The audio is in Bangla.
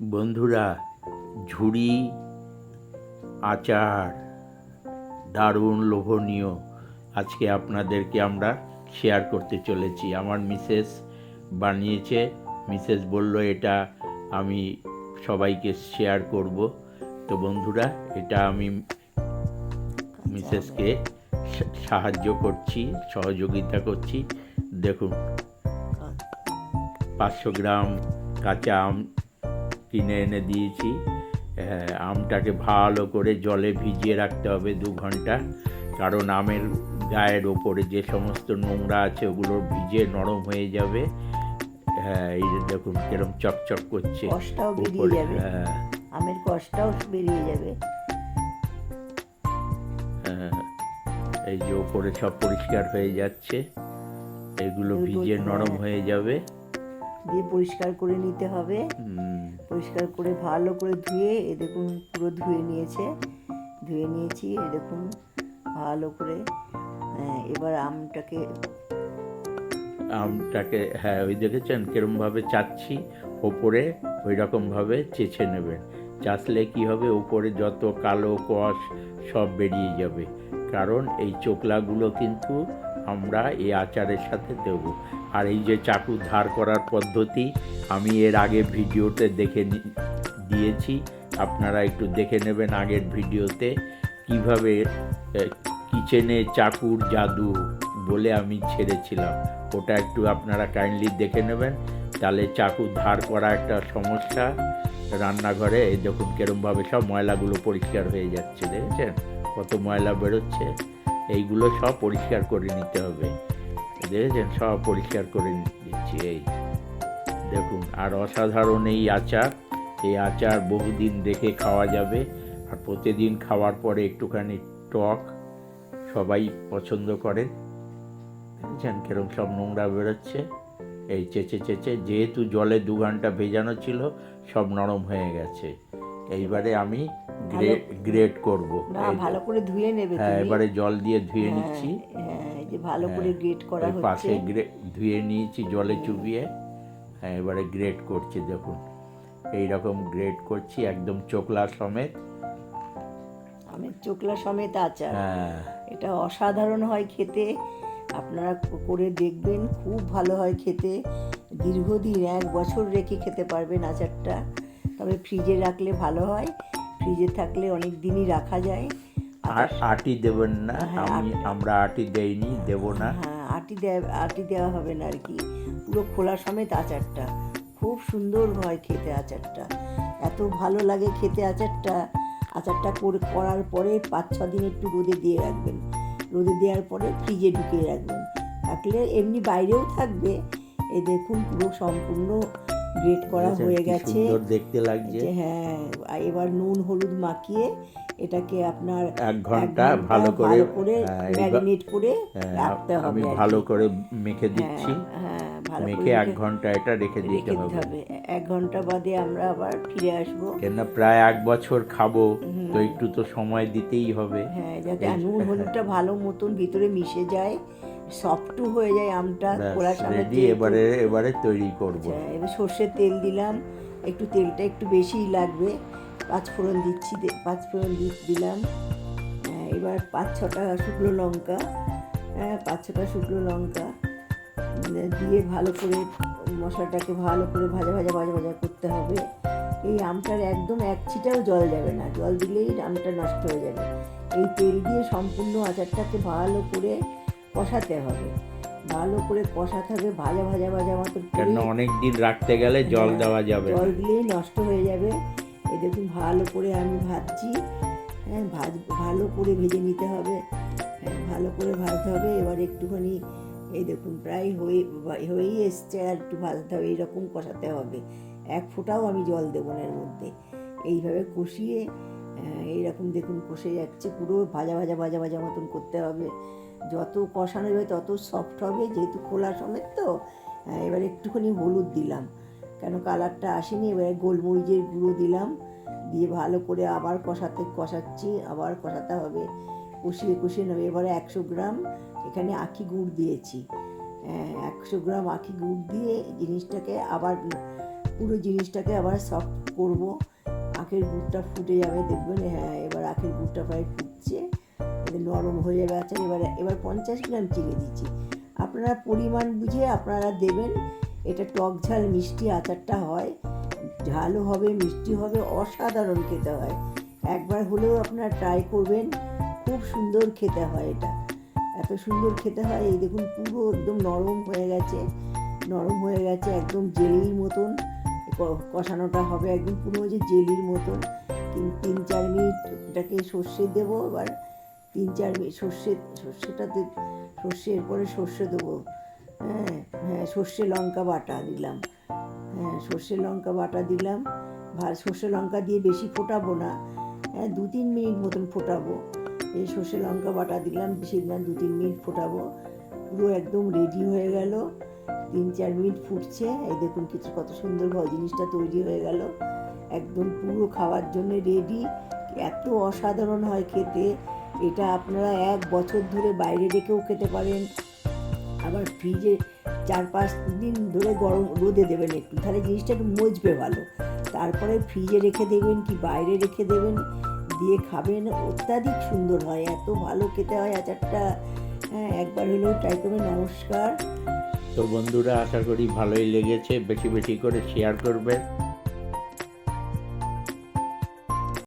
বন্ধুরা, ঝুড়ি, আচার, দারুণ লোভনীয় আজকে আপনাদেরকে আমরা শেয়ার করতে চলেছি। আমার মিসেস বানিয়েছে মিসেস বলল, এটা আমি সবাইকে শেয়ার করব। তো বন্ধুরা, এটা আমি মিসেসকে সাহায্য করছি, সহযোগিতা করছি। দেখুন, পাঁচশো গ্রাম কাঁচা আম কিনে এনে দিয়েছি। হ্যাঁ, আমটাকে ভালো করে জলে ভিজিয়ে রাখতে হবে দু ঘণ্টা। কারণ আমের গায়ের ওপরে যে সমস্ত নোংরা আছে ওগুলো ভিজে নরম হয়ে যাবে। হ্যাঁ এই যে দেখুন কিরম চকচক করছে হ্যাঁ। আমের কষটাও বেরিয়ে যাবে। হ্যাঁ, এই যে ওপরে সব পরিষ্কার হয়ে যাচ্ছে। এগুলো ভিজে নরম হ্যাঁ। হয়ে যাবে। দিয়ে পরিষ্কার করে নিতে হবে। পরিষ্কার করে ভালো করে ধুয়ে এ দেখুন পুরো ধুয়ে নিয়েছে। ধুয়ে নিয়েছি এ দেখুন ভালো করে হ্যাঁ, এবার আমটাকে আমটাকে হ্যাঁ ওই দেখেছেন কিরমভাবে চাচ্ছি ওপরে ওই রকমভাবে চেঁচে নেবেন। চাচলে কি হবে ওপরে যত কালো কষ সব বেরিয়ে যাবে। কারণ এই চোকলাগুলো কিন্তু আমরা এই আচারের সাথে দেব। আর এই যে চাকু ধার করার পদ্ধতি, আমি এর আগে ভিডিওতে দেখে দিয়েছি। আপনারা একটু দেখে নেবেন আগের ভিডিওতে কীভাবে কিচেনে চাকুর জাদু বলে আমি ছেড়েছিলাম। ওটা একটু আপনারা কাইন্ডলি দেখে নেবেন। তাহলে চাকু ধার করা একটা সমস্যা। রান্নাঘরে দেখুন কিরমভাবে সব ময়লাগুলো পরিষ্কার হয়ে যাচ্ছে, দেখেছেন? কত ময়লা বেরোচ্ছে। এইগুলো সব পরিষ্কার করে নিতে হবে। দেখেছেন? সব পরিষ্কার করে দিচ্ছি এই। দেখুন, আর অসাধারণ এই আচার। এই আচার বহুদিন দেখে খাওয়া যাবে। আর প্রতিদিন খাওয়ার পরে একটুখানি টক সবাই পছন্দ করে। দেখেছেন? কিরম সব নোংরা বেরোচ্ছে। এই চেঁচে চেঁচে, যেহেতু জলে দু ঘণ্টা ভেজানো ছিল, সব নরম হয়ে গেছে। এইবারে আমি গ্রেট করব। না ভালো করে ধুয়ে নেবে হ্যাঁ। এবারে জল দিয়ে ধুয়ে হ্যাঁ, নিচ্ছি। হ্যাঁ এই যে ভালো করে গ্রেট করা হচ্ছে। পাশে ধুয়ে নিয়েছি জলে চুবিয়ে। হ্যাঁ এবারে গ্রেট করছি দেখুন। এই রকম গ্রেট করছি একদম চোকলা সমেত। আমের চোকলা সমেত আচার। হ্যাঁ। এটা অসাধারণ হয় খেতে। আপনারা করে দেখবেন খুব ভালো হয় খেতে। দীর্ঘদিন এক বছর রেখে খেতে পারবেন আচারটা। তবে ফ্রিজে রাখলে ভালো হয়। ফ্রিজে থাকলে অনেক দিনই রাখা যায়। আর আটি দেবেন না হ্যাঁ, আমি আমরা আটি দেইনি দেব না। হ্যাঁ আটি দেওয়া আটি দেওয়া হবে না আর কি। পুরো খোলা সমেত আচারটা। খুব সুন্দর হয় খেতে আচারটা। এত ভালো লাগে খেতে আচারটা। আচারটা করে করার পরে পাঁচ ছ দিন একটু রোদে দিয়ে রাখবেন। রোদে দেওয়ার পরে ফ্রিজে ঢুকিয়ে রাখবেন। থাকলে এমনি বাইরেও থাকবে। এই দেখুন পুরো সম্পূর্ণ গ্রেট করা হয়ে গেছে। দেখতে লাগছে। হ্যাঁ আর এবার নুন হলুদ মাখিয়ে এটাকে আপনার এক ঘণ্টা ভালো করে ভালো করে হ্যাঁ, ম্যারিনেট করে হ্যাঁ, রাখতে হবে আমি ভালো করে মেখে দিচ্ছি। হ্যাঁ, করে মেখে এক ঘণ্টা এটা রেখে দিতে হবে। এক ঘণ্টা বাদে আমরা আবার ফিরে আসব। কেন প্রায় এক বছর খাব তো একটু তো সময় দিতেই হবে। হ্যাঁ যাতে নুন হলুদটা ভালো মতন ভিতরে মিশে যায়। সফটও হয়ে যায় আমটা সামনে রেডি এবারে এবারে তৈরি করব। এবার সর্ষের তেল দিলাম একটু তেলটা একটু বেশিই লাগবে। পাঁচ ফোড়ন দিচ্ছি পাঁচ ফোড়ন দিলাম। এবার পাঁচ ছটা শুকনো লঙ্কা হ্যাঁ পাঁচ ছটা শুকনো লঙ্কা দিয়ে ভালো করে মশলাটাকে ভালো করে ভাজা ভাজা ভাজা ভাজা করতে হবে। এই আমটার একদম এক ছিটাও জল যাবে না। জল দিলেই আমটা নষ্ট হয়ে যাবে। এই তেল দিয়ে সম্পূর্ণ আচারটাকে ভালো করে কষাতে হবে। ভালো করে কষাতে হবে ভাজা ভাজা ভাজা মতো কেন অনেক দিন রাখতে গেলে জল দেওয়া যাবে জল দিলেই নষ্ট হয়ে যাবে। এই দেখুন ভালো করে আমি ভাজছি। হ্যাঁ ভাজ ভালো করে ভেজে নিতে হবে। হ্যাঁ ভালো করে ভাজতে হবে। এবার একটুখানি এই দেখুন প্রায় হয়ে হয়েই এসছে আর একটু ভাজতে হবে। এইরকম কষাতে হবে। এক ফোঁটাও আমি জল দেবো না এর মধ্যে। এইভাবে কষিয়ে আহ, এইরকম দেখুন কষে যাচ্ছে। পুরো ভাজা ভাজা ভাজা ভাজা মতন করতে হবে। যত কষানো যাবে তত সফট হবে, যেহেতু খোলা সমেত তো এবার একটুখানি হলুদ দিলাম। কেন কালারটা আসেনি, এবারে গোলমরিচের গুঁড়ো দিলাম, দিয়ে ভালো করে আবার কষাতে, কষাচ্ছি, আবার কষাতে হবে, কষিয়ে কষিয়ে নেবে। এবারে একশো গ্রাম এখানে আখি গুড় দিয়েছি। একশো গ্রাম আখি গুড় দিয়ে জিনিসটাকে আবার, পুরো জিনিসটাকে আবার সফট করব। আখের গুড়টা ফুটে যাবে, দেখবেন হ্যাঁ এবার আখের গুড়টা প্রায় ফুটছে। নরম হয়ে গেছে। এবার এবার পঞ্চাশ গ্রাম চিনি দিচ্ছি। আপনারা পরিমাণ বুঝে আপনারা দেবেন। এটা টক ঝাল, মিষ্টি আচারটা হয়। ঝালও হবে, মিষ্টি হবে, অসাধারণ খেতে হয়। একবার হলেও আপনারা ট্রাই করবেন। খুব সুন্দর খেতে হয় এটা। এত সুন্দর খেতে হয়। এই দেখুন, পুরো একদম নরম হয়ে গেছে। নরম হয়ে গেছে, একদম জেলির মতন। কষানোটা হবে একদম পুরো যে জেলির মতন। তিন তিন, চার মিনিট এটাকে সর্ষে দেবো, এবার তিন চার সর্ষে সর্ষেটাতে সর্ষে, এরপরে সর্ষে দেবো। হ্যাঁ হ্যাঁ সর্ষে লঙ্কা বাটা দিলাম। হ্যাঁ সর্ষে লঙ্কা বাটা দিলাম। ভার সর্ষে লঙ্কা দিয়ে বেশি ফোটাবো না। হ্যাঁ দু তিন মিনিট মতন ফোটাবো। এই সর্ষে লঙ্কা বাটা দিলাম, বেশি না দু তিন মিনিট ফোটাবো। পুরো একদম রেডি হয়ে গেল। তিন চার মিনিট ফুটছে। এই দেখুন কিছু কত সুন্দর ভাবে জিনিসটা তৈরি হয়ে গেল। একদম পুরো খাওয়ার জন্য রেডি এত অসাধারণ হয় খেতে। এটা আপনারা এক বছর ধরে বাইরে রেখেও খেতে পারেন। আবার ফ্রিজে চার পাঁচ দিন ধরে গরম রোদে দেবেন একটু। তাহলে জিনিসটা একটু মজবে ভালো। তারপরে ফ্রিজে রেখে দেবেন কি বাইরে রেখে দেবেন, দিয়ে খাবেন। অত্যাধিক সুন্দর হয়, এত ভালো খেতে হয় আচারটা। হ্যাঁ একবার হলেও ট্রাই করবেন, নমস্কার। তো বন্ধুরা, আশা করি ভালোই লেগেছে। বেশি বেশি করে শেয়ার করবেন।